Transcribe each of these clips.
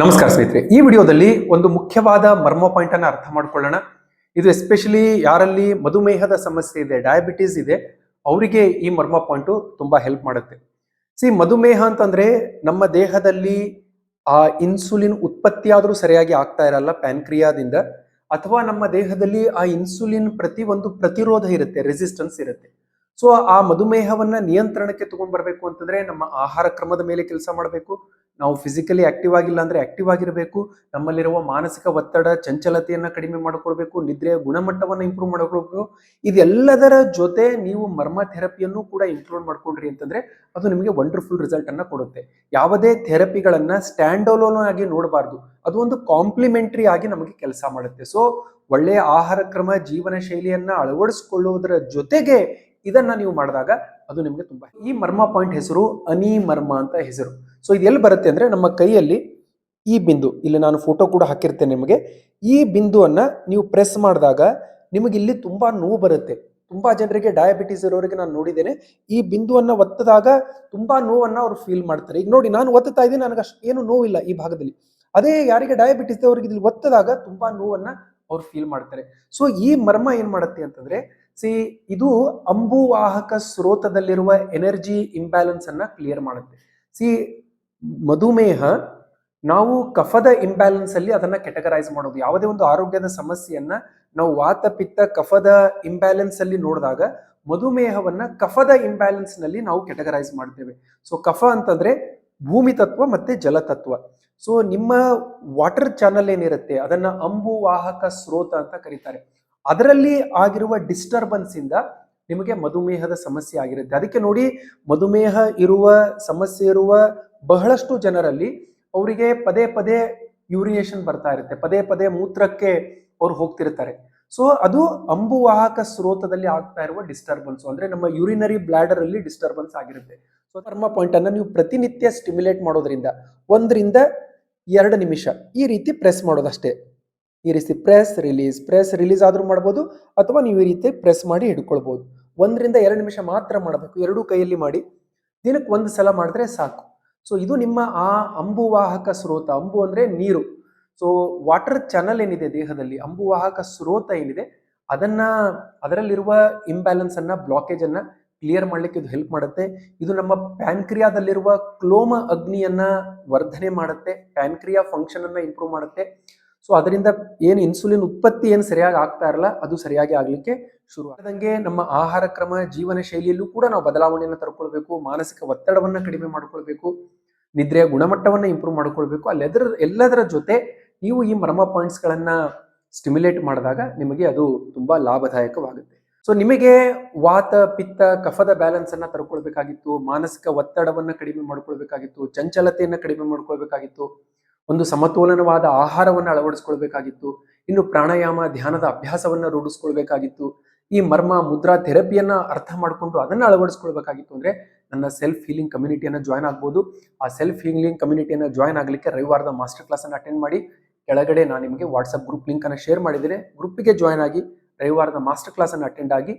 ನಮಸ್ಕಾರ ಸ್ನೇಹಿತರೆ. ಈ ವಿಡಿಯೋದಲ್ಲಿ ಒಂದು ಮುಖ್ಯವಾದ ಮರ್ಮ ಪಾಯಿಂಟ್ ಅನ್ನ ಅರ್ಥ ಮಾಡ್ಕೊಳ್ಳೋಣ. ಇದು ಎಸ್ಪೆಷಲಿ ಯಾರಲ್ಲಿ ಮಧುಮೇಹದ ಸಮಸ್ಯೆ ಇದೆ ಡಯಾಬಿಟೀಸ್ ಇದೆ, ಅವರಿಗೆ ಈ ಮರ್ಮ ಪಾಯಿಂಟ್ ತುಂಬಾ ಹೆಲ್ಪ್ ಮಾಡುತ್ತೆ. ಸಿ ಮಧುಮೇಹ ಅಂತಂದ್ರೆ ನಮ್ಮ ದೇಹದಲ್ಲಿ ಆ ಇನ್ಸುಲಿನ್ ಉತ್ಪತ್ತಿಯಾದರೂ ಸರಿಯಾಗಿ ಆಗ್ತಾ ಇರಲ್ಲ ಪ್ಯಾನ್ಕ್ರಿಯಾದಿಂದ ಅಥವಾ ನಮ್ಮ ದೇಹದಲ್ಲಿ ಆ ಇನ್ಸುಲಿನ್ ಪ್ರತಿ ಒಂದು ಪ್ರತಿರೋಧ ಇರುತ್ತೆ ರೆಸಿಸ್ಟೆನ್ಸ್ ಇರುತ್ತೆ. ಸೊ ಆ ಮಧುಮೇಹವನ್ನ ನಿಯಂತ್ರಣಕ್ಕೆ ತಗೊಂಡ್ ಬರಬೇಕು ಅಂತಂದ್ರೆ ನಮ್ಮ ಆಹಾರ ಕ್ರಮದ ಮೇಲೆ ಕೆಲಸ ಮಾಡಬೇಕು. ನಾವು ಫಿಸಿಕಲಿ ಆಕ್ಟಿವ್ ಆಗಿಲ್ಲ ಅಂದರೆ ಆಕ್ಟಿವ್ ಆಗಿರಬೇಕು. ನಮ್ಮಲ್ಲಿರುವ ಮಾನಸಿಕ ಒತ್ತಡ, ಚಂಚಲತೆಯನ್ನು ಕಡಿಮೆ ಮಾಡಿಕೊಳ್ಬೇಕು. ನಿದ್ರೆಯ ಗುಣಮಟ್ಟವನ್ನು ಇಂಪ್ರೂವ್ ಮಾಡಿಕೊಳ್ಬೇಕು. ಇದೆಲ್ಲದರ ಜೊತೆ ನೀವು ಮರ್ಮ ಥೆರಪಿಯನ್ನು ಕೂಡ ಇನ್ಕ್ಲೂಡ್ ಮಾಡ್ಕೊಂಡ್ರಿ ಅಂತಂದರೆ ಅದು ನಿಮಗೆ ವಂಡರ್ಫುಲ್ ರಿಸಲ್ಟನ್ನು ಕೊಡುತ್ತೆ. ಯಾವುದೇ ಥೆರಪಿಗಳನ್ನು ಸ್ಟ್ಯಾಂಡೋಲೋನ್ ಆಗಿ ನೋಡಬಾರ್ದು. ಅದು ಒಂದು ಕಾಂಪ್ಲಿಮೆಂಟ್ರಿ ಆಗಿ ನಮಗೆ ಕೆಲಸ ಮಾಡುತ್ತೆ. ಸೊ ಒಳ್ಳೆಯ ಆಹಾರ ಕ್ರಮ, ಜೀವನ ಶೈಲಿಯನ್ನು ಅಳವಡಿಸ್ಕೊಳ್ಳುವುದರ ಜೊತೆಗೆ ಇದನ್ನ ನೀವು ಮಾಡಿದಾಗ ಅದು ನಿಮಗೆ ತುಂಬಾ ಈ ಮರ್ಮ ಪಾಯಿಂಟ್ ಹೆಸರು ಅನಿ ಮರ್ಮ ಅಂತ ಹೆಸರು. ಸೊ ಇದು ಎಲ್ಲಿ ಬರುತ್ತೆ ಅಂದ್ರೆ ನಮ್ಮ ಕೈಯಲ್ಲಿ ಈ ಬಿಂದು, ಇಲ್ಲಿ ನಾನು ಫೋಟೋ ಕೂಡ ಹಾಕಿರ್ತೇನೆ ನಿಮಗೆ. ಈ ಬಿಂದುವನ್ನು ನೀವು ಪ್ರೆಸ್ ಮಾಡಿದಾಗ ನಿಮಗೆ ಇಲ್ಲಿ ತುಂಬಾ ನೋವು ಬರುತ್ತೆ. ತುಂಬಾ ಜನರಿಗೆ ಡಯಾಬಿಟಿಸ್ ಇರೋರಿಗೆ ನಾನು ನೋಡಿದ್ದೇನೆ. ಈ ಬಿಂದುವನ್ನು ಒತ್ತದಾಗ ತುಂಬಾ ನೋವನ್ನು ಅವ್ರು ಫೀಲ್ ಮಾಡ್ತಾರೆ. ಈಗ ನೋಡಿ, ನಾನು ಒತ್ತುತ್ತಾ ಇದ್ದೀನಿ, ನನಗೆ ಅಷ್ಟು ಏನು ನೋವಿಲ್ಲ ಈ ಭಾಗದಲ್ಲಿ. ಅದೇ ಯಾರಿಗೆ ಡಯಾಬಿಟಿಸ್ ಅವ್ರಿಗೆ ಇಲ್ಲಿ ಒತ್ತದಾಗ ತುಂಬಾ ನೋವನ್ನು ಅವ್ರು ಫೀಲ್ ಮಾಡ್ತಾರೆ. ಸೊ ಈ ಮರ್ಮ ಏನು ಮಾಡುತ್ತೆ ಅಂತಂದ್ರೆ ಸಿ ಇದು ಅಂಬುವಾಹಕ ಸ್ರೋತದಲ್ಲಿರುವ ಎನರ್ಜಿ ಇಂಬ್ಯಾಲೆನ್ಸ್ ಅನ್ನ ಕ್ಲಿಯರ್ ಮಾಡುತ್ತೆ. ಸಿ ಮಧುಮೇಹ, ನಾವು ಕಫದ ಇಂಬ್ಯಾಲೆನ್ಸ್ ಅಲ್ಲಿ ಅದನ್ನ ಕೆಟಗರೈಸ್ ಮಾಡೋದು. ಯಾವುದೇ ಒಂದು ಆರೋಗ್ಯದ ಸಮಸ್ಯೆಯನ್ನ ನಾವು ವಾತ ಪಿತ್ತ ಕಫದ ಇಂಬ್ಯಾಲೆನ್ಸ್ ಅಲ್ಲಿ ನೋಡಿದಾಗ ಮಧುಮೇಹವನ್ನ ಕಫದ ಇಂಬ್ಯಾಲೆನ್ಸ್ನಲ್ಲಿ ನಾವು ಕೆಟಗರೈಸ್ ಮಾಡ್ತೇವೆ. ಸೊ ಕಫ ಅಂತಂದ್ರೆ ಭೂಮಿ ತತ್ವ ಮತ್ತೆ ಜಲತತ್ವ ಸೊ ನಿಮ್ಮ ವಾಟರ್ ಚಾನಲ್ ಏನಿರುತ್ತೆ, ಅದನ್ನ ಅಂಬುವಾಹಕ ಸ್ರೋತ ಅಂತ ಕರೀತಾರೆ. ಅದರಲ್ಲಿ ಆಗಿರುವ ಡಿಸ್ಟರ್ಬೆನ್ಸ್ ಇಂದ ನಿಮಗೆ ಮಧುಮೇಹದ ಸಮಸ್ಯೆ ಆಗಿರುತ್ತೆ. ಅದಕ್ಕೆ ನೋಡಿ, ಮಧುಮೇಹ ಇರುವ, ಸಮಸ್ಯೆ ಇರುವ ಬಹಳಷ್ಟು ಜನರಲ್ಲಿ ಅವರಿಗೆ ಪದೇ ಪದೇ ಯೂರಿನೇಷನ್ ಬರ್ತಾ ಇರುತ್ತೆ. ಪದೇ ಪದೇ ಮೂತ್ರಕ್ಕೆ ಅವ್ರು ಹೋಗ್ತಿರ್ತಾರೆ. ಸೊ ಅದು ಅಂಬುವಾಹಕ ಸ್ರೋತದಲ್ಲಿ ಆಗ್ತಾ ಇರುವ ಡಿಸ್ಟರ್ಬೆನ್ಸ್ ಅಂದ್ರೆ ನಮ್ಮ ಯೂರಿನರಿ ಬ್ಲಾಡರ್ ಅಲ್ಲಿ ಡಿಸ್ಟರ್ಬೆನ್ಸ್ ಆಗಿರುತ್ತೆ. ಸೊ ಕರ್ಮ ಪಾಯಿಂಟ್ ಅನ್ನ ನೀವು ಪ್ರತಿನಿತ್ಯ ಸ್ಟಿಮ್ಯುಲೇಟ್ ಮಾಡೋದ್ರಿಂದ ಒಂದರಿಂದ ಎರಡು ನಿಮಿಷ ಈ ರೀತಿ ಪ್ರೆಸ್ ಮಾಡೋದಷ್ಟೇ. ಈ ರೀತಿ ಪ್ರೆಸ್ ರಿಲೀಸ್ ಪ್ರೆಸ್ ರಿಲೀಸ್ ಆದರೂ ಮಾಡ್ಬೋದು ಅಥವಾ ನೀವು ಈ ರೀತಿ ಪ್ರೆಸ್ ಮಾಡಿ ಹಿಡ್ಕೊಳ್ಬೋದು. ಒಂದರಿಂದ ಎರಡು ನಿಮಿಷ ಮಾತ್ರ ಮಾಡಬೇಕು. ಎರಡೂ ಕೈಯಲ್ಲಿ ಮಾಡಿ ದಿನಕ್ಕೆ ಒಂದು ಸಲ ಮಾಡಿದ್ರೆ ಸಾಕು. ಸೊ ಇದು ನಿಮ್ಮ ಆ ಅಂಬುವಾಹಕ ಸ್ರೋತ. ಅಂಬು ಅಂದರೆ ನೀರು. ಸೊ ವಾಟರ್ ಚಾನಲ್ ಏನಿದೆ ದೇಹದಲ್ಲಿ? ಅಂಬುವಾಹಕ ಸ್ರೋತ ಏನಿದೆ? ಅದನ್ನ, ಅದರಲ್ಲಿರುವ ಇಂಬ್ಯಾಲೆನ್ಸ್ ಅನ್ನ ಬ್ಲಾಕೇಜ್ ಅನ್ನ ಕ್ಲಿಯರ್ ಮಾಡಲಿಕ್ಕೆ ಇದು ಹೆಲ್ಪ್ ಮಾಡುತ್ತೆ. ಇದು ನಮ್ಮ ಪ್ಯಾನ್ಕ್ರಿಯಾದಲ್ಲಿರುವ ಕ್ಲೋಮ ಅಗ್ನಿಯನ್ನ ವರ್ಧನೆ ಮಾಡುತ್ತೆ. ಪ್ಯಾನ್ಕ್ರಿಯಾ ಫಂಕ್ಷನ್ ಅನ್ನ ಇಂಪ್ರೂವ್ ಮಾಡುತ್ತೆ. ಸೊ ಅದರಿಂದ ಏನು ಇನ್ಸುಲಿನ್ ಉತ್ಪತ್ತಿ ಏನು ಸರಿಯಾಗಿ ಆಗ್ತಾ ಇರಲ್ಲ, ಅದು ಸರಿಯಾಗಿ ಆಗಲಿಕ್ಕೆ ಶುರು ಆದಂಗೆ ನಮ್ಮ ಆಹಾರ ಕ್ರಮ, ಜೀವನ ಶೈಲಿಯಲ್ಲೂ ಕೂಡ ನಾವು ಬದಲಾವಣೆಯನ್ನು ತರ್ಕೊಳ್ಬೇಕು ಮಾನಸಿಕ ಒತ್ತಡವನ್ನು ಕಡಿಮೆ ಮಾಡ್ಕೊಳ್ಬೇಕು, ನಿದ್ರೆಯ ಗುಣಮಟ್ಟವನ್ನು ಇಂಪ್ರೂವ್ ಮಾಡ್ಕೊಳ್ಬೇಕು. ಅಲ್ಲೆದರ ಎಲ್ಲದರ ಜೊತೆ ನೀವು ಈ ಮರ್ಮ ಪಾಯಿಂಟ್ಸ್ಗಳನ್ನು ಸ್ಟಿಮ್ಯುಲೇಟ್ ಮಾಡಿದಾಗ ನಿಮಗೆ ಅದು ತುಂಬ ಲಾಭದಾಯಕವಾಗುತ್ತೆ. ಸೊ ನಿಮಗೆ ವಾತ, ಪಿತ್ತ, ಕಫದ ಬ್ಯಾಲೆನ್ಸ್ ಅನ್ನ ತರ್ಕೊಳ್ಬೇಕಾಗಿತ್ತು ಮಾನಸಿಕ ಒತ್ತಡವನ್ನು ಕಡಿಮೆ ಮಾಡ್ಕೊಳ್ಬೇಕಾಗಿತ್ತು, ಚಂಚಲತೆಯನ್ನು ಕಡಿಮೆ ಮಾಡ್ಕೊಳ್ಬೇಕಾಗಿತ್ತು. ಒಂದು ಸಮತೋಲನವಾದ ಆಹಾರವನ್ನು ಅಳವಡಿಸ್ಕೊಳ್ಬೇಕಾಗಿತ್ತು. ಇನ್ನು ಪ್ರಾಣಾಯಾಮ, ಧ್ಯಾನದ ಅಭ್ಯಾಸವನ್ನ ರೂಢಿಸ್ಕೊಳ್ಬೇಕಾಗಿತ್ತು. ಈ ಮರ್ಮ, ಮುದ್ರಾ ಥೆರಪಿಯನ್ನ ಅರ್ಥ ಮಾಡಿಕೊಂಡು ಅದನ್ನ ಅಳವಡಿಸ್ಕೊಳ್ಬೇಕಾಗಿತ್ತು ಅಂದ್ರೆ ನನ್ನ ಸೆಲ್ಫ್ ಹೀಲಿಂಗ್ ಕಮ್ಯುನಿಟಿಯನ್ನು ಜಾಯ್ನ್ ಆಗ್ಬೋದು. ಆ ಸೆಲ್ಫ್ ಹೀಲಿಂಗ್ ಕಮ್ಯುನಿಟಿಯನ್ನು ಜಾಯ್ನ್ ಆಗಲಿಕ್ಕೆ ರವಿವಾರದ ಮಾಸ್ಟರ್ ಕ್ಲಾಸ್ ಅನ್ನ ಅಟೆಂಡ್ ಮಾಡಿ ಕೆಳಗಡೆ ನಾನು ನಿಮಗೆ ವಾಟ್ಸಪ್ ಗ್ರೂಪ್ ಲಿಂಕ್ ಅನ್ನ ಶೇರ್ ಮಾಡಿದರೆ ಗ್ರೂಪಿಗೆ ಜಾಯ್ನ್ ಆಗಿ ರವಿವಾರದ ಮಾಸ್ಟರ್ ಕ್ಲಾಸ್ ಅನ್ನು ಅಟೆಂಡ್ ಆಗಿ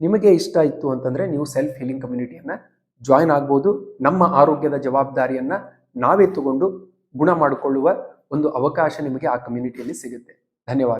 ನಿಮಗೆ ಇಷ್ಟ ಇತ್ತು ಅಂತಂದ್ರೆ ನೀವು ಸೆಲ್ಫ್ ಹೀಲಿಂಗ್ ಕಮ್ಯುನಿಟಿಯನ್ನು ಜಾಯ್ನ್ ಆಗ್ಬೋದು. ನಮ್ಮ ಆರೋಗ್ಯದ ಜವಾಬ್ದಾರಿಯನ್ನ ನಾವೇ ತಗೊಂಡು ಗುಣ ಮಾಡಿಕೊಳ್ಳುವ ಒಂದು ಅವಕಾಶ ನಿಮಗೆ ಆ ಕಮ್ಯುನಿಟಿಯಲ್ಲಿ ಸಿಗುತ್ತೆ. ಧನ್ಯವಾದ.